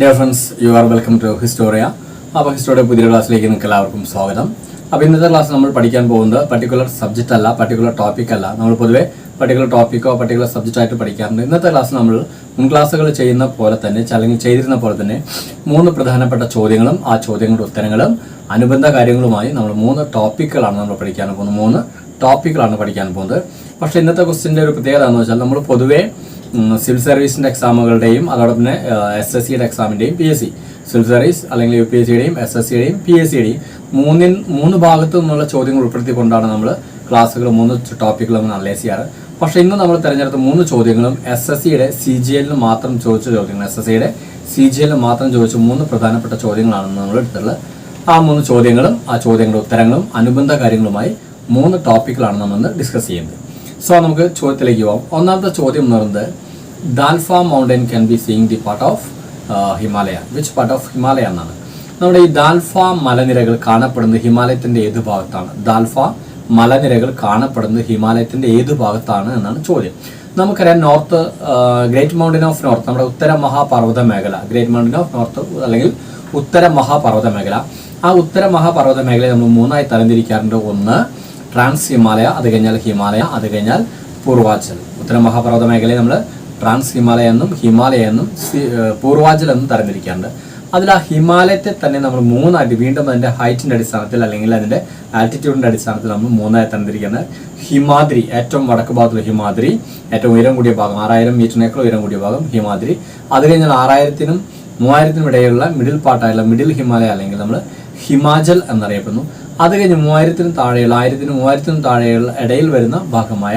Dear friends you are welcome to Historia അപ്പോൾ Historia പുതിയ ക്ലാസ്സിലേക്ക് നിങ്ങൾക്ക് എല്ലാവർക്കും സ്വാഗതം. അപ്പോൾ ഇന്നത്തെ ക്ലാസ് നമ്മൾ പഠിക്കാൻ പോകുന്നത് പർട്ടിക്കുലർ സബ്ജക്റ്റ് അല്ല പർട്ടിക്കുലർ ടോപ്പിക് അല്ല. നമ്മൾ പൊതുവേ പർട്ടിക്കുലർ ടോപ്പിക്കോ പർട്ടിക്കുലർ സബ്ജക്റ്റ് ആയിട്ട് പഠിക്കാറുണ്ട്. ഇന്നത്തെ ക്ലാസ് നമ്മൾ മുൻ ക്ലാസ്സുകൾ ചെയ്യുന്ന പോലെ തന്നെ അല്ലെങ്കിൽ ചെയ്തിരുന്ന പോലെ തന്നെ മൂന്ന് പ്രധാനപ്പെട്ട ചോദ്യങ്ങളും ആ ചോദ്യങ്ങളുടെ ഉത്തരങ്ങളും അനുബന്ധ കാര്യങ്ങളുമായി നമ്മൾ മൂന്ന് ടോപ്പിക്കുകളാണ് നമ്മൾ പഠിക്കാൻ പോകുന്നത്. മൂന്ന് ടോപ്പിക്കുകളാണ് പഠിക്കാൻ പോകുന്നത്. പക്ഷേ ഇന്നത്തെ ക്വസ്റ്റിന്റെ ഒരു പ്രത്യേകത എന്ന് വെച്ചാൽ നമ്മൾ പൊതുവേ സിവിൽ സർവീസിന്റെ എക്സാമുകളുടെയും അതോടൊപ്പം തന്നെ എസ് എസ് സിയുടെ എക്സാമിന്റെയും P S C civil service അല്ലെങ്കിൽ യു പി എസ് സിയുടെയും എസ് എസ് സിയുടെയും പി എസ് സിയുടെയും മൂന്നിൻ മൂന്ന് ഭാഗത്തു നിന്നുള്ള ചോദ്യങ്ങൾ ഉൾപ്പെടുത്തിക്കൊണ്ടാണ് നമ്മൾ ക്ലാസ്സുകൾ മൂന്ന് ടോപ്പിക്കുകൾ നമ്മൾ അനലൈസ് ചെയ്യാറ്. പക്ഷേ ഇന്ന് നമ്മൾ തിരഞ്ഞെടുത്ത മൂന്ന് ചോദ്യങ്ങളും എസ് എസ് സിയുടെ സി ജി എല്ലിന് മാത്രം ചോദിച്ച ചോദ്യങ്ങൾ എസ് എസ് സിയുടെ സി ജി എല്ലിന് മാത്രം ചോദിച്ച മൂന്ന് പ്രധാനപ്പെട്ട ചോദ്യങ്ങളാണ് നമ്മൾ എടുത്തിട്ടുള്ളത്. ആ മൂന്ന് ചോദ്യങ്ങളും ആ ചോദ്യങ്ങളുടെ ഉത്തരങ്ങളും അനുബന്ധ കാര്യങ്ങളുമായി മൂന്ന് ടോപ്പിക്കുകളാണ് നമ്മൾ ഡിസ്കസ് ചെയ്യുന്നത്. സോ നമുക്ക് ചോദ്യത്തിലേക്ക് പോകാം ഒന്നാമത്തെ ചോദ്യം എന്ന് പറയുന്നത് ദാൽഫ mountain can be seeing the part of Himalaya which part of Himalaya എന്നാണ്? നമ്മുടെ ഈ ദാൽഫ മലനിരകൾ കാണപ്പെടുന്നത് ഹിമാലയത്തിന്റെ ഏത് ഭാഗത്താണ്? ദാൽഫ മലനിരകൾ കാണപ്പെടുന്നത് ഹിമാലയത്തിന്റെ ഏത് ഭാഗത്താണ് എന്നാണ് ചോദ്യം. നമുക്കറിയാം north great mountain of north നമ്മുടെ ഉത്തര മഹാപർവത മേഖല. ഗ്രേറ്റ് മൗണ്ടൻ ഓഫ് നോർത്ത് അല്ലെങ്കിൽ ഉത്തര മഹാപർവത മേഖല. ആ ഉത്തര മഹാപർവത മേഖലയെ നമ്മൾ മൂന്നായി തരംതിരിക്കാറുണ്ട്. ഒന്ന് ട്രാൻസ് ഹിമാലയ അത് കഴിഞ്ഞാൽ ഹിമാലയ അത് കഴിഞ്ഞാൽ പൂർവാചൽ ഉത്തര മഹാപർവത മേഖലയെ നമ്മൾ ട്രാൻസ് ഹിമാലയ എന്നും ഹിമാലയ എന്നും പൂർവാചൽ എന്നും തരംതിരിക്കാറുണ്ട്. അതിൽ ആ ഹിമാലയത്തെ തന്നെ നമ്മൾ മൂന്നായിട്ട് വീണ്ടും അതിന്റെ ഹൈറ്റിന്റെ അടിസ്ഥാനത്തിൽ അല്ലെങ്കിൽ അതിന്റെ ആൽറ്റിറ്റ്യൂഡിന്റെ അടിസ്ഥാനത്തിൽ നമ്മൾ മൂന്നായി തന്നിരിക്കുന്നത് ഹിമാദ്രി ഏറ്റവും വടക്ക് ഭാഗത്തുള്ള ഹിമാദ്രി ഏറ്റവും ഉയരം കൂടിയ ഭാഗം ആറായിരം മീറ്ററിനേക്കാൾ ഉയരം കൂടിയ ഭാഗം ഹിമാദ്രി. അത് കഴിഞ്ഞാൽ ആറായിരത്തിനും മൂവായിരത്തിനും ഇടയിലുള്ള മിഡിൽ പാർട്ടായുള്ള മിഡിൽ ഹിമാലയ അല്ലെങ്കിൽ നമ്മൾ ഹിമാചൽ എന്നറിയപ്പെടുന്നു. അത് കഴിഞ്ഞ് മൂവായിരത്തിനും താഴെയുള്ള ആയിരത്തിനും മൂവായിരത്തിനും താഴെയുള്ള ഇടയിൽ വരുന്ന ഭാഗമായ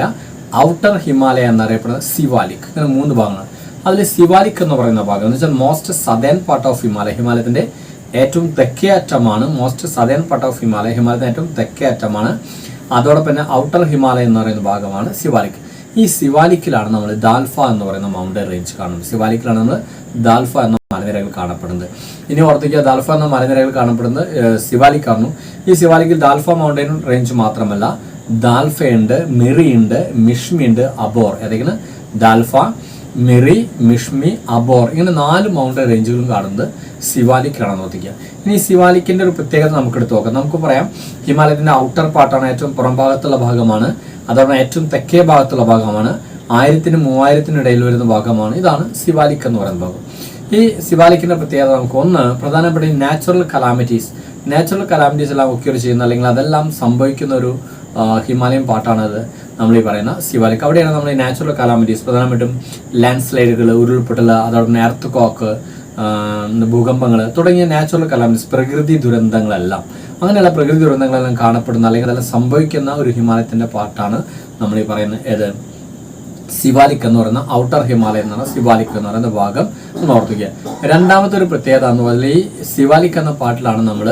ഔട്ടർ ഹിമാലയ എന്നറിയപ്പെടുന്ന സിവാലിക്. ഇങ്ങനെ മൂന്ന് ഭാഗങ്ങൾ അതിൽ സിവാലിക് എന്ന് പറയുന്ന ഭാഗം എന്ന് വെച്ചാൽ most southern part of Himalaya ഹിമാലയത്തിന്റെ ഏറ്റവും തെക്കേ അറ്റമാണ്. Most southern part of Himalaya ഹിമാലയത്തിന്റെ ഏറ്റവും തെക്കേ അറ്റമാണ്. അതോടൊപ്പം തന്നെ ഔട്ടർ ഹിമാലയ എന്ന് പറയുന്ന ഭാഗമാണ് സിവാലിക്. ഈ സിവാലിക്കിലാണ് നമ്മൾ ദാൽഫ എന്ന് പറയുന്ന മൗണ്ടൻ റേഞ്ച് കാണുന്നത്. സിവാലിക്കിലാണ് നമ്മൾ ദാൽഫ എന്ന മലനിരകൾ കാണപ്പെടുന്നത്. ഇനി ഓർത്തിക്കുക ദാൽഫ എന്ന മലനിരകൾ കാണപ്പെടുന്നത് സിവാലിക്കാണ് ഈ സിവാലിക്കിൽ ദാൽഫ മൗണ്ടൻ റേഞ്ച് മാത്രമല്ല ദാൽഫയുണ്ട് മിഷ്മി ഉണ്ട് അബോർ. ഏതെങ്കിലും? ദാൽഫ മിറി മിഷ്മി അബോർ. ഇങ്ങനെ നാല് മൗണ്ടൻ റേഞ്ചുകളും കാണുന്നത് ശിവാലിക്കാണ് നോക്കിക്കുക ഇനി ഈ സിവാലിക്കിന്റെ ഒരു പ്രത്യേകത നമുക്ക് എടുത്ത് നോക്കാം. നമുക്ക് പറയാം ഹിമാലയത്തിന്റെ ഔട്ടർ പാർട്ടാണ് ഏറ്റവും പുറം ഭാഗത്തുള്ള ഭാഗമാണ്. അതോടൊപ്പം ഏറ്റവും തെക്കേ ഭാഗത്തുള്ള ഭാഗമാണ്. ആയിരത്തിനും മൂവായിരത്തിനും ഇടയിൽ വരുന്ന ഭാഗമാണ്. ഇതാണ് സിവാലിക് എന്ന് പറയുന്ന ഭാഗം. ഈ സിവാലിക്കിന്റെ പ്രത്യേകത നമുക്ക് ഒന്ന് പ്രധാനപ്പെട്ട നാച്ചുറൽ കലാമിറ്റീസ് നാച്ചുറൽ കലാമിറ്റീസ് എല്ലാം ഒക്യൂർ ചെയ്യുന്ന അല്ലെങ്കിൽ അതെല്ലാം സംഭവിക്കുന്ന ഒരു ഹിമാലയൻ പാട്ടാണത് നമ്മൾ ഈ പറയുന്ന സിവാലിക് അവിടെയാണ് നമ്മൾ നാച്ചുറൽ കലാമിറ്റീസ് പ്രധാനമായിട്ടും ലാൻഡ് സ്ലൈഡുകൾ ഉരുൾപൊട്ടൽ അതോടൊപ്പം എർത്ത് കോക്ക് ഭൂകമ്പങ്ങൾ തുടങ്ങിയ നാച്ചുറൽ കലാമിറ്റീസ് പ്രകൃതി ദുരന്തങ്ങളെല്ലാം. അങ്ങനെയുള്ള പ്രകൃതി ദുരന്തങ്ങളെല്ലാം കാണപ്പെടുന്ന അല്ലെങ്കിൽ അതെല്ലാം സംഭവിക്കുന്ന ഒരു ഹിമാലയത്തിന്റെ പാട്ടാണ് നമ്മൾ ഈ പറയുന്ന ഏത്? സിവാലിക് എന്ന് പറയുന്ന ഔട്ടർ ഹിമാലയം എന്ന് പറയുന്ന എന്ന് പറയുന്ന ഭാഗം. ഒന്ന് ഓർത്തിക്കുക രണ്ടാമത്തെ ഒരു പ്രത്യേകത എന്ന് പറഞ്ഞാൽ ഈ ശിവാലിക് എന്ന പാട്ടിലാണ് നമ്മൾ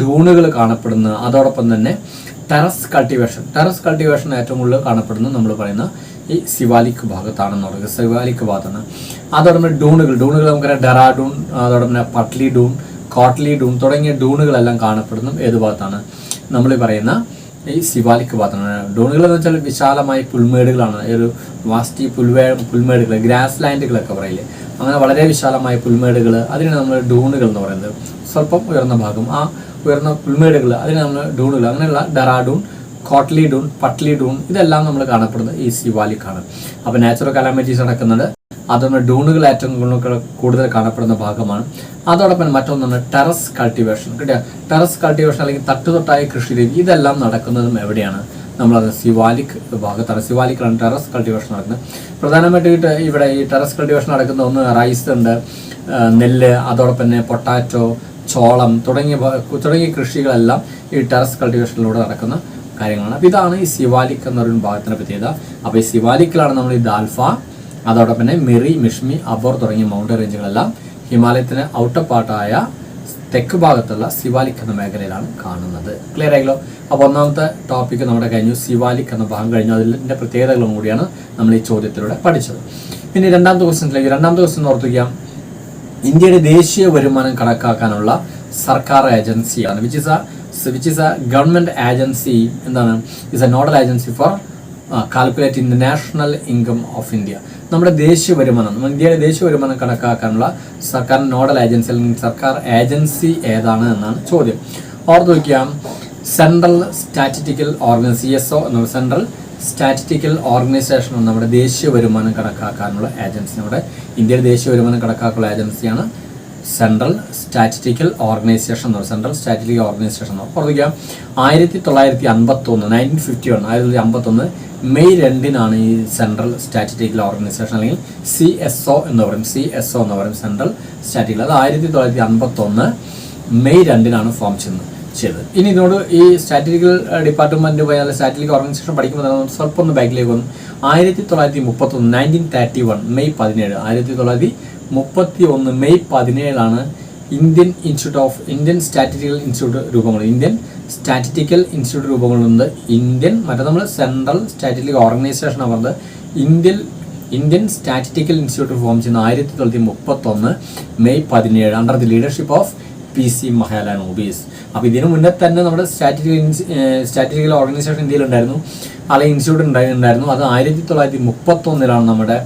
ഡൂണുകൾ കാണപ്പെടുന്നത്. അതോടൊപ്പം തന്നെ ടെറസ് കൾട്ടിവേഷൻ. ടെറസ് കൾട്ടിവേഷൻ ഏറ്റവും കൂടുതൽ കാണപ്പെടുന്നത് നമ്മൾ പറയുന്ന ഈ സിവാലിക് ഭാഗത്താണെന്ന് പറയുന്നത്. സിവാലിക് ഭാഗത്താണ്. അതോടൊപ്പം ഡൂണുകൾ. ഡൂണുകൾ നമുക്കറിയാം. ഡെറാഡൂൺ അതോടൊപ്പം പട്ട്ലി ഡൂൺ കോട്ട്ലി ഡൂൺ തുടങ്ങിയ ഡൂണുകളെല്ലാം കാണപ്പെടുന്നതും ഏത് ഭാഗത്താണ്? നമ്മൾ പറയുന്ന ഈ സിവാലിക് ഭാഗത്താണ്. ഡോണുകൾ എന്ന് വെച്ചാൽ വിശാലമായ പുൽമേടുകളാണ്. ഒരു വാസ്റ്റി പുൽവേ പുൽമേടുകൾ ഗ്രാസ് ലാൻഡുകളൊക്കെ പറയില്ലേ? അങ്ങനെ വളരെ വിശാലമായ പുൽമേടുകൾ. അതിനാണ് നമ്മൾ ഡൂണുകൾ എന്ന് പറയുന്നത്. സ്വല്പം ഉയർന്ന ഭാഗം. ആ ഉയർന്ന പുൽമേടുകൾ അതിന് നമ്മൾ ഡൂണുകൾ അങ്ങനെയുള്ള ഡെറാഡൂൺ കോട്ട്ലി ഡൂൺ പട്ട്ലി ഡൂൺ ഇതെല്ലാം നമ്മൾ കാണപ്പെടുന്നത് ഈ സിവാലിക്കാണ് അപ്പോൾ നാച്ചുറൽ കലാമിറ്റീസ് നടക്കുന്നത് അതൊന്ന് ഡൂണുകൾ ഏറ്റവും കൂടുതൽ കാണപ്പെടുന്ന ഭാഗമാണ്. അതോടൊപ്പം മറ്റൊന്നാണ് ടെറസ് കൾട്ടിവേഷൻ കിട്ടിയ ടെറസ് കൾട്ടിവേഷൻ അല്ലെങ്കിൽ തട്ടുതൊട്ടായ കൃഷി രീതി ഇതെല്ലാം നടക്കുന്നതും എവിടെയാണ്? നമ്മളത് സിവാലിക് ഭാഗത്താണ്. സിവാലിക്കാണ് ടെറസ് കൾട്ടിവേഷൻ നടക്കുന്നത്. പ്രധാനമായിട്ട് ഇവിടെ ഈ ടെറസ് കൾട്ടിവേഷൻ നടക്കുന്ന ഒന്ന് റൈസ് ഉണ്ട് നെല്ല് അതോടൊപ്പം തന്നെ പൊട്ടാറ്റോ ചോളം തുടങ്ങിയ തുടങ്ങിയ കൃഷികളെല്ലാം ഈ ടെറസ് കൾട്ടിവേഷനിലൂടെ നടക്കുന്ന കാര്യങ്ങളാണ്. അപ്പോൾ ഇതാണ് ഈ സിവാലിക് എന്ന് പറയുന്ന ഭാഗത്തിന്റെ പ്രത്യേകത അപ്പോൾ ഈ സിവാലിക്കിലാണ് നമ്മൾ ഈ ദാൽഫ അതോടൊപ്പം തന്നെ മെറി മിഷ്മി അബോർ തുടങ്ങിയ മൗണ്ടൻ റേഞ്ചുകളെല്ലാം ഹിമാലയത്തിന് ഔട്ടർ പാർട്ടായ തെക്ക് ഭാഗത്തുള്ള സിവാലിക് എന്ന മേഖലയിലാണ് കാണുന്നത്. ക്ലിയർ ആയല്ലോ? അപ്പോൾ ഒന്നാമത്തെ ടോപ്പിക്ക് നമ്മുടെ കഴിഞ്ഞു. സിവാലിക് എന്ന ഭാഗം കഴിഞ്ഞു. അതിന്റെ പ്രത്യേകതകളും കൂടിയാണ് നമ്മൾ ഈ ചോദ്യത്തിലൂടെ പഠിച്ചത്. പിന്നെ രണ്ടാമത്തെ ക്വസ്റ്റ്യനിലേക്ക് രണ്ടാമത്തെ ക്വസ്റ്റ്യൻ ഓർത്തിക്കാം ഇന്ത്യയുടെ ദേശീയ വരുമാനം കണക്കാക്കാനുള്ള സർക്കാർ ഏജൻസിയാണ് which is which is a government agency എന്താണ്? Is a nodal agency for calculate in the national income of India നമ്മുടെ ദേശീയ വരുമാനം ഇന്ത്യയുടെ ദേശീയ വരുമാനം കണക്കാക്കാനുള്ള സർക്കാർ നോഡൽ ഏജൻസി അല്ലെങ്കിൽ സർക്കാർ ഏജൻസി ഏതാണ് എന്നാണ് ചോദ്യം. ഓർത്ത് നോക്കിയാൽ central statistical organise C S O എന്ന സെൻട്രൽ സ്റ്റാറ്റിറ്റിക്കൽ ഓർഗനൈസേഷനും നമ്മുടെ ദേശീയ വരുമാനം കണക്കാക്കാനുള്ള ഏജൻസി നമ്മുടെ ഇന്ത്യയുടെ ദേശീയ വരുമാനം കണക്കാക്കാനുള്ള ഏജൻസിയാണ് സെൻട്രൽ സ്റ്റാറ്റിറ്റിക്കൽ ഓർഗനൈസേഷൻ എന്ന് സെൻട്രൽ സ്റ്റാറ്റിറ്റിക്കൽ ഓർഗനൈസേഷൻ എന്ന് പറയുക ആയിരത്തി തൊള്ളായിരത്തി അമ്പത്തൊന്ന് നയന്റീൻ ഫിഫ്റ്റി വൺ ആയിരത്തി തൊള്ളായിരത്തി അമ്പത്തൊന്ന് മെയ് രണ്ടിനാണ് ഈ സെൻട്രൽ സ്റ്റാറ്റിറ്റിക്കൽ ഓർഗനൈസേഷൻ അല്ലെങ്കിൽ സി എസ് ഒ എന്ന് പറയും. സി എസ് ഒ എന്ന് പറയും. സെൻട്രൽ സ്റ്റാറ്റിക്കൽ അത് ആയിരത്തി തൊള്ളായിരത്തി അമ്പത്തൊന്ന് മെയ് രണ്ടിനാണ് ഫോം ചെയ്യുന്നത്. ചെയ്തത്. ഇനി ഇതിനോട് ഈ സ്റ്റാറ്റിറ്റിക്കൽ ഡിപ്പാർട്ട്മെന്റ് പോയാൽ സ്റ്റാറ്റിറ്റിക്കൽ ഓർഗനൈസേഷൻ പഠിക്കുമ്പോൾ തന്നെ സ്വല്പം ഒന്ന് ബാക്കിലേക്ക് വന്നു. ആയിരത്തി തൊള്ളായിരത്തി മുപ്പത്തൊന്ന് നയന്റീൻ തേർട്ടി വൺ മെയ് പതിനേഴ്. ആയിരത്തി തൊള്ളായിരത്തി മുപ്പത്തി ഒന്ന് May പതിനേഴാണ് Indian institute of Indian statistical institute രൂപങ്ങൾ ഇന്ത്യൻ സ്റ്റാറ്റിറ്റിക്കൽ ഇൻസ്റ്റിറ്റ്യൂട്ട് രൂപങ്ങളുണ്ട് ഇന്ത്യൻ മറ്റേ നമ്മൾ സെൻട്രൽ സ്റ്റാറ്റിറ്റിക്കൽ ഓർഗനൈസേഷൻ പറഞ്ഞത്. Indian Indian statistical institute form ചെയ്യുന്ന ആയിരത്തി തൊള്ളായിരത്തി മുപ്പത്തൊന്ന് മെയ് പതിനേഴ് under the leadership of P C Mahalanobis അപ്പോൾ ഇതിനു മുന്നേ തന്നെ നമ്മുടെ സ്റ്റാറ്റിറ്റിക്കൽ ഓർഗനൈസേഷൻ ഇന്ത്യയിലുണ്ടായിരുന്നു അല്ലെങ്കിൽ ഇൻസ്റ്റിറ്റ്യൂട്ട് ഉണ്ടായിരുന്നു. അത് ആയിരത്തി തൊള്ളായിരത്തി മുപ്പത്തൊന്നിലാണ് നമ്മുടെ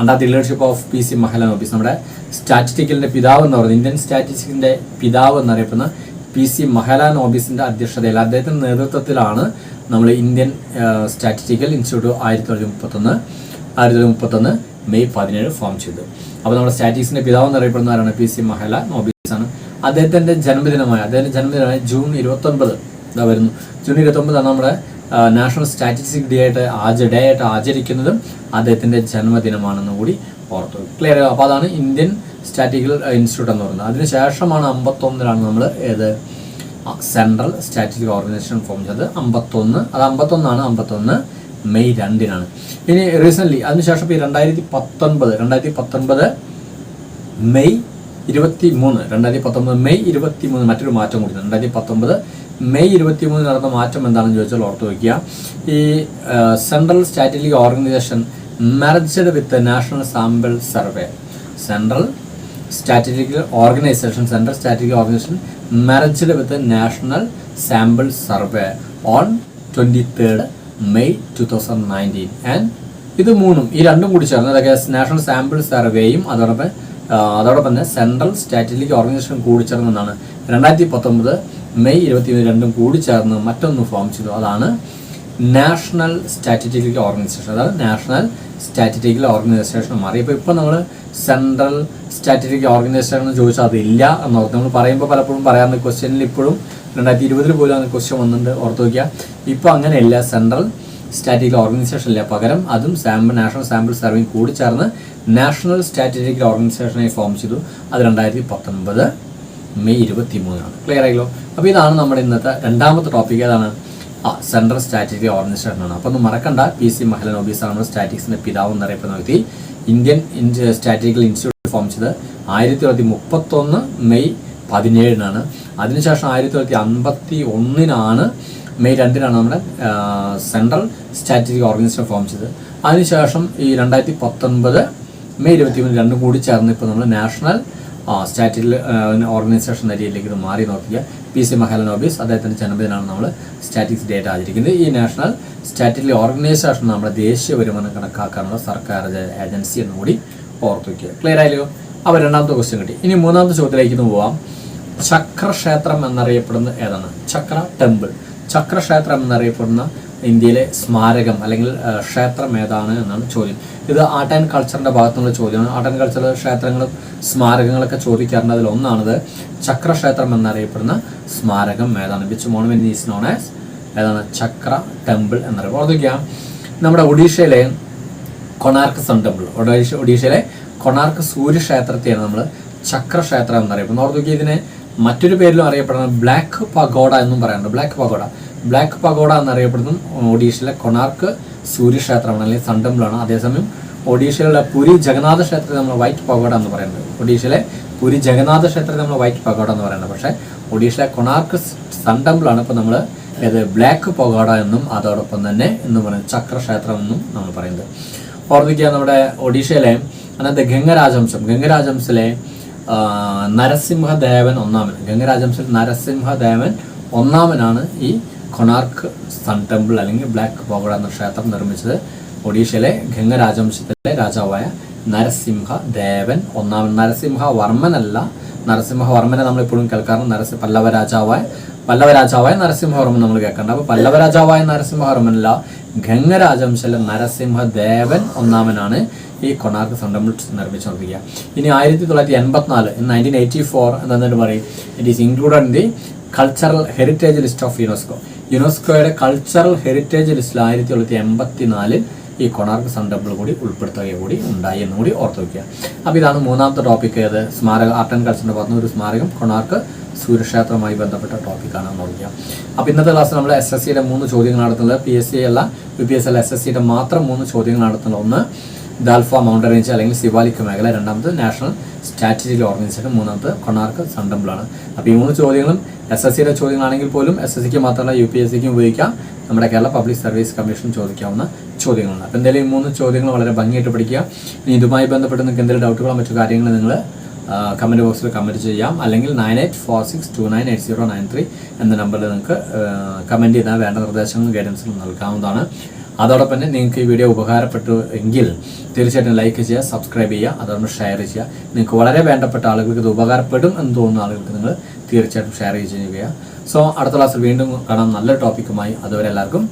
under the leadership of P C Mahalanobis നമ്മുടെ സ്റ്റാറ്റിസ്റ്റിക്കലിന്റെ പിതാവ് എന്ന് പറയുന്നത് ഇന്ത്യൻ സ്റ്റാറ്റിസ്റ്റിക്സിന്റെ പിതാവ് എന്നറിയപ്പെടുന്ന പി സി മഹാലാൻ ഓബീസിന്റെ അധ്യക്ഷതയിൽ അദ്ദേഹത്തിന്റെ നേതൃത്വത്തിലാണ് നമ്മൾ ഇന്ത്യൻ സ്റ്റാറ്റിസ്റ്റിക്കൽ ഇൻസ്റ്റിറ്റ്യൂട്ട് ആയിരത്തി തൊള്ളായിരത്തി മുപ്പത്തൊന്ന് ആയിരത്തി തൊള്ളായിരത്തി മുപ്പത്തൊന്ന് മെയ് പതിനേഴ് ഫോം ചെയ്തു അപ്പോൾ നമ്മുടെ സ്റ്റാറ്റിക്സിന്റെ പിതാവ് എന്നറിയപ്പെടുന്ന അറിയപ്പെടുന്നവരാണ് പി സി മഹാലാൻ ഓബീസ് ആണ്. അദ്ദേഹത്തിന്റെ ജന്മദിനമായ അദ്ദേഹത്തിന്റെ ജന്മദിനമായ ജൂൺ ഇരുപത്തൊൻപത് ഇതാ വരുന്നു. ജൂൺ ഇരുപത്തൊമ്പതാണ് നമ്മുടെ നാഷണൽ സ്റ്റാറ്റിസ്റ്റിക് ഡേ ആയിട്ട് ആച ഡേ ആയിട്ട് ആചരിക്കുന്നതും അദ്ദേഹത്തിന്റെ ജന്മദിനമാണെന്ന് കൂടി ഓർത്തു. ക്ലിയർ അപ്പോൾ അതാണ് ഇന്ത്യൻ സ്റ്റാറ്റിക്കൽ ഇൻസ്റ്റിറ്റ്യൂട്ട് എന്ന് പറയുന്നത്. അതിനുശേഷമാണ് അമ്പത്തൊന്നിലാണ് നമ്മൾ ഏത്? സെൻട്രൽ സ്റ്റാറ്റിസ്റ്റിക് ഓർഗനൈസേഷൻ ഫോം ചെയ്തത്. അമ്പത്തൊന്ന് അത് അമ്പത്തൊന്നാണ് അമ്പത്തൊന്ന് മെയ് രണ്ടിനാണ്. ഇനി റീസെന്റ്ലി അതിനുശേഷം ഈ രണ്ടായിരത്തി പത്തൊൻപത് രണ്ടായിരത്തി പത്തൊൻപത് മെയ് ഇരുപത്തി മൂന്ന് രണ്ടായിരത്തി പത്തൊമ്പത് മെയ് ഇരുപത്തി മൂന്ന് മറ്റൊരു മാറ്റം കൂടി രണ്ടായിരത്തി പത്തൊമ്പത് മെയ് ഇരുപത്തി മൂന്ന് നടന്ന മാറ്റം എന്താണെന്ന് ചോദിച്ചാൽ ഓർത്തു വയ്ക്കുക ഈ central statistic organisation merged with national sample survey central statistical organisation central statistical organisation merged with national sample survey on twenty third May two thousand nineteen and ഇത് മൂന്നും ഈ രണ്ടും കൂടി ചേർന്ന് അതൊക്കെ നാഷണൽ സാമ്പിൾ സർവേയും അതോടൊപ്പം അതോടൊപ്പം തന്നെ സെൻട്രൽ സ്റ്റാറ്റിസ്റ്റിക് ഓർഗനൈസേഷൻ കൂടി ചേർന്നതാണ് രണ്ടായിരത്തി പത്തൊമ്പത് മെയ് ഇരുപത്തി രണ്ടും കൂടി ചേർന്ന് മറ്റൊന്ന് ഫോം ചെയ്തു. അതാണ് നാഷണൽ സ്റ്റാറ്റിസ്റ്റിക്കൽ ഓർഗനൈസേഷൻ. അതായത് നാഷണൽ സ്റ്റാറ്റിസ്റ്റിക്കൽ ഓർഗനൈസേഷൻ മാറി. ഇപ്പോൾ ഇപ്പോൾ നമ്മൾ സെൻട്രൽ സ്റ്റാറ്റിസ്റ്റിക്കൽ ഓർഗനൈസേഷൻ എന്ന് ചോദിച്ചാൽ അതില്ല എന്ന് ഓർത്ത് നമ്മൾ പറയുമ്പോൾ പലപ്പോഴും പറയാറുണ്ട് ക്വസ്റ്റ്യനിൽ ഇപ്പോഴും രണ്ടായിരത്തി ഇരുപതിൽ പോലും അങ്ങനെ ക്വസ്റ്റ്യൻ വന്നിട്ടുണ്ട് ഓർത്ത് വയ്ക്കുക ഇപ്പോൾ അങ്ങനെയല്ല സെൻട്രൽ സ്റ്റാറ്റിസ്റ്റിക്കൽ ഓർഗനൈസേഷൻ ഇല്ല പകരം അതും സാമ്പിൾ നാഷണൽ സാമ്പിൾ സർവേയും കൂടി ചേർന്ന് നാഷണൽ സ്റ്റാറ്റിസ്റ്റിക്കൽ ഓർഗനൈസേഷനായി ഫോം ചെയ്തു. അത് രണ്ടായിരത്തി പത്തൊൻപത് മെയ് ഇരുപത്തി മൂന്നാണ് ക്ലിയർ ആയല്ലോ? അപ്പോൾ ഇതാണ് നമ്മുടെ ഇന്നത്തെ രണ്ടാമത്തെ ടോപ്പിക് ഏതാണ്? ആ സെൻട്രൽ സ്റ്റാറ്റിക് ഓർഗനൈസേഷൻ ആണ്. അപ്പോൾ ഒന്ന് മറക്കണ്ട. പി സി മഹലൻ ഓബീസ് ആണ് നമ്മുടെ സ്റ്റാറ്റിക്സിന്റെ പിതാവ് എന്നറിയപ്പെടുന്ന വ്യക്തി. ഇന്ത്യൻ സ്റ്റാറ്റിസ്റ്റിക്കൽ ഇൻസ്റ്റിറ്റ്യൂട്ട് ഫോം ചെയ്ത് ആയിരത്തി തൊള്ളായിരത്തി മുപ്പത്തൊന്ന് മെയ് പതിനേഴിനാണ്. അതിനുശേഷം ആയിരത്തി തൊള്ളായിരത്തി അൻപത്തി ഒന്നിനാണ് മെയ് രണ്ടിനാണ് നമ്മുടെ സെൻട്രൽ സ്റ്റാറ്റിസ്റ്റിക് ഓർഗനൈസേഷൻ ഫോം ചെയ്തത്. അതിനുശേഷം ഈ രണ്ടായിരത്തി പത്തൊൻപത് മെയ് ഇരുപത്തി മൂന്ന് രണ്ടും കൂടി ചേർന്ന് ഇപ്പോൾ നമ്മൾ നാഷണൽ സ്റ്റാറ്റിൽ ഓർഗനൈസേഷൻ എന്ന ഇത് മാറി നോക്കിയ പി സി മഹാലൻ ഓബീസ് അദ്ദേഹത്തിന്റെ ജന്മദിനമാണ് നമ്മൾ സ്റ്റാറ്റിക്സ് ഡേറ്റ് ആചരിക്കുന്നത്. ഈ നാഷണൽ സ്റ്റാറ്റിക്കൽ ഓർഗനൈസേഷൻ നമ്മുടെ ദേശീയ വരുമാനം കണക്കാക്കാനുള്ള സർക്കാർ ഏജൻസി എന്നുകൂടി ഓർത്തു വയ്ക്കുക. ക്ലിയർ ആയല്ലോ? അപ്പോൾ രണ്ടാമത്തെ ക്വസ്റ്റ്യൻ കിട്ടി. ഇനി മൂന്നാമത്തെ ചോദ്യത്തിലേക്ക് ഇന്ന് പോവാം. ചക്രക്ഷേത്രം എന്നറിയപ്പെടുന്ന ഏതാണ്? ചക്ര ടെമ്പിൾ. ചക്രക്ഷേത്രം എന്നറിയപ്പെടുന്ന ഇന്ത്യയിലെ സ്മാരകം അല്ലെങ്കിൽ ക്ഷേത്രം ഏതാണ് എന്നാണ് ചോദ്യം. ഇത് ആർട്ട് ആൻഡ് കൾച്ചറിന്റെ ഭാഗത്തുനിന്നുള്ള ചോദ്യമാണ്. ആർട്ട് ആൻഡ് കൾച്ചർ ക്ഷേത്രങ്ങളും സ്മാരകങ്ങളൊക്കെ ചോദിക്കാറുണ്ട്. അതിൽ ഒന്നാണത് ചക്രക്ഷേത്രം എന്നറിയപ്പെടുന്ന സ്മാരകം ഏതാണ്? Which monument is known as ഏതാണ്? ചക്ര ടെമ്പിൾ എന്നറിയപ്പെടും ഓർമ്മിക്കാം നമ്മുടെ ഒഡീഷയിലെ കൊണാർക്ക് സൺ ടെമ്പിൾ. ഒഡീഷ ഒഡീഷയിലെ കൊണാർക്ക് സൂര്യക്ഷേത്രത്തെയാണ് നമ്മൾ ചക്രക്ഷേത്രം എന്നറിയപ്പെടുന്നത്. ഓർത്ത് ഇതിനെ മറ്റൊരു പേരിലും അറിയപ്പെടുന്നത് ബ്ലാക്ക് പഗോഡ എന്നും പറയാറുണ്ട്. Black pagoda. ബ്ലാക്ക് പഗോഡ എന്നറിയപ്പെടുന്നതും ഒഡീഷയിലെ കൊണാർക്ക് സൂര്യക്ഷേത്രമാണ് അല്ലെങ്കിൽ സൺ അതേസമയം ഒഡീഷയിലെ പുരി ജഗന്നാഥ ക്ഷേത്രത്തെ നമ്മൾ വൈറ്റ് പഗോഡ എന്ന് പറയുന്നത്. ഒഡീഷയിലെ പുരി ജഗന്നാഥ ക്ഷേത്രത്തെ നമ്മൾ വൈറ്റ് പഗോഡ എന്ന് പറയുന്നത്. പക്ഷേ ഒഡീഷയിലെ കൊണാർക്ക് സൺ ടെമ്പിളാണ്. ഇപ്പോൾ നമ്മൾ ഏത് ബ്ലാക്ക് പഗോഡ എന്നും അതോടൊപ്പം തന്നെ എന്ന് പറയുന്നത് ചക്രക്ഷേത്രം എന്നും നമ്മൾ പറയുന്നത്. ഓർമ്മിക്കുക നമ്മുടെ ഒഡീഷയിലെ അന്നത്തെ ഗംഗരാജവംശം. ഗംഗരാജവംശിലെ നരസിംഹദേവൻ ഒന്നാമൻ. ഗംഗരാജവംശിൽ നരസിംഹദേവൻ ഒന്നാമനാണ് ഈ കൊണാർക്ക് സൺ ടെമ്പിൾ അല്ലെങ്കിൽ ബ്ലാക്ക് പഗോഡ എന്ന ക്ഷേത്രം നിർമ്മിച്ചത് ഒഡീഷയിലെ ഗംഗ രാജവംശത്തിലെ രാജാവായ നരസിംഹ ദേവൻ. ഒന്നാമൻ നരസിംഹ വർമ്മനല്ല നരസിംഹവർമ്മനെ നമ്മൾ ഇപ്പോഴും കേൾക്കാറുണ്ട്. നരസി പല്ലവ രാജാവായ പല്ലവ രാജാവായ നരസിംഹവർമ്മൻ നമ്മൾ കേൾക്കേണ്ട അപ്പോൾ പല്ലവ രാജാവായ നരസിംഹവർമ്മനല്ല രാജവംശത്തിലെ നരസിംഹദേവൻ ഒന്നാമനാണ് ഈ കൊണാർക്ക് ടെമ്പിൾ നിർമ്മിച്ചുകൊണ്ടിരിക്കുക. ഇനി ആയിരത്തി തൊള്ളായിരത്തി എൺപത്തിനാല് നയന്റീൻ എയ്റ്റി ഫോർ എന്നിട്ട് പറയും it is included in the cultural heritage list of UNESCO യുനെസ്കോയുടെ കൾച്ചറൽ ഹെറിറ്റേജ് ലിസ്റ്റിൽ ആയിരത്തി തൊള്ളായിരത്തി എൺപത്തി നാലിൽ ഈ കൊണാർക്ക് സൺ കൂടി ഉൾപ്പെടുത്തുക കൂടി ഉണ്ടായി എന്നും കൂടി ഓർത്ത് വയ്ക്കുക അപ്പോൾ ഇതാണ് മൂന്നാമത്തെ ടോപ്പിക് ഏത്? സ്മാരക ആർട്ട് ആൻഡ് കൾച്ചറിന്റെ ഭാഗത്ത് ഒരു സ്മാരകം കൊണാർക്ക് സൂര്യക്ഷേത്രവുമായി ബന്ധപ്പെട്ട ടോപ്പിക്കാണ് നോക്കുക അപ്പോൾ ഇന്നത്തെ ക്ലാസ് നമ്മൾ എസ് എസ് സിയുടെ മൂന്ന് ചോദ്യങ്ങൾ നടത്തുന്നത്. പി എസ് സി അല്ല U P S C S S സിയുടെ മാത്രം മൂന്ന് ചോദ്യങ്ങൾ നടത്തുന്നത് ഒന്ന് ദാൽഫ മൗണ്ടൻ റേഞ്ച് അല്ലെങ്കിൽ സിവാലിക് മേഖല. രണ്ടാമത് നാഷണൽ സ്ട്രാറ്റജിക്കൽ ഓർഗനൈസേഷൻ. മൂന്നാമത് കൊണാർക്ക് സൺ ടെമ്പിളാണ് അപ്പോൾ ഈ മൂന്ന് ചോദ്യങ്ങളും എസ് എസ് സിയുടെ ചോദ്യങ്ങളാണെങ്കിൽ പോലും എസ് എസ് സിക്ക് മാത്രമല്ല യു പി എസ് സിക്കും ഉപയോഗിക്കാം. നമ്മുടെ കേരള പബ്ലിക് സർവീസ് കമ്മീഷൻ ചോദിക്കാവുന്ന ചോദ്യങ്ങളാണ്. അപ്പോൾ എന്തായാലും ഈ മൂന്ന് ചോദ്യങ്ങൾ വളരെ ഭംഗിയായിട്ട് പഠിക്കുക. ഇനി ഇതുമായി ബന്ധപ്പെട്ട് നിങ്ങൾക്ക് എന്തെങ്കിലും ഡൗട്ടുകളോ മറ്റു കാര്യങ്ങൾ നിങ്ങൾ കമന്റ് ബോക്സിൽ കമന്റ് ചെയ്യാം. അല്ലെങ്കിൽ nine eight four six two nine eight zero nine three എന്ന നമ്പറിൽ നിങ്ങൾക്ക് കമന്റ് ചെയ്താൽ വേണ്ട നിർദ്ദേശങ്ങളും ഗൈഡൻസും നൽകാവുന്നതാണ്. അതോടൊപ്പം തന്നെ നിങ്ങൾക്ക് ഈ വീഡിയോ ഉപകാരപ്പെട്ടു എങ്കിൽ തീർച്ചയായിട്ടും ലൈക്ക് ചെയ്യുക സബ്സ്ക്രൈബ് ചെയ്യുക അതോടൊപ്പം ഷെയർ ചെയ്യുക. നിങ്ങൾക്ക് വളരെ വേണ്ടപ്പെട്ട ആളുകൾക്ക് ഇത് ഉപകാരപ്പെടും എന്ന് തോന്നുന്ന ആളുകൾക്ക് നിങ്ങൾ തീർച്ചയായിട്ടും ഷെയർ ചെയ്യുക. സോ അടുത്ത ക്ലാസ്സിൽ വീണ്ടും കാണാം. നല്ല ടോപ്പിക്കുമായി അതുവരെ എല്ലാവർക്കും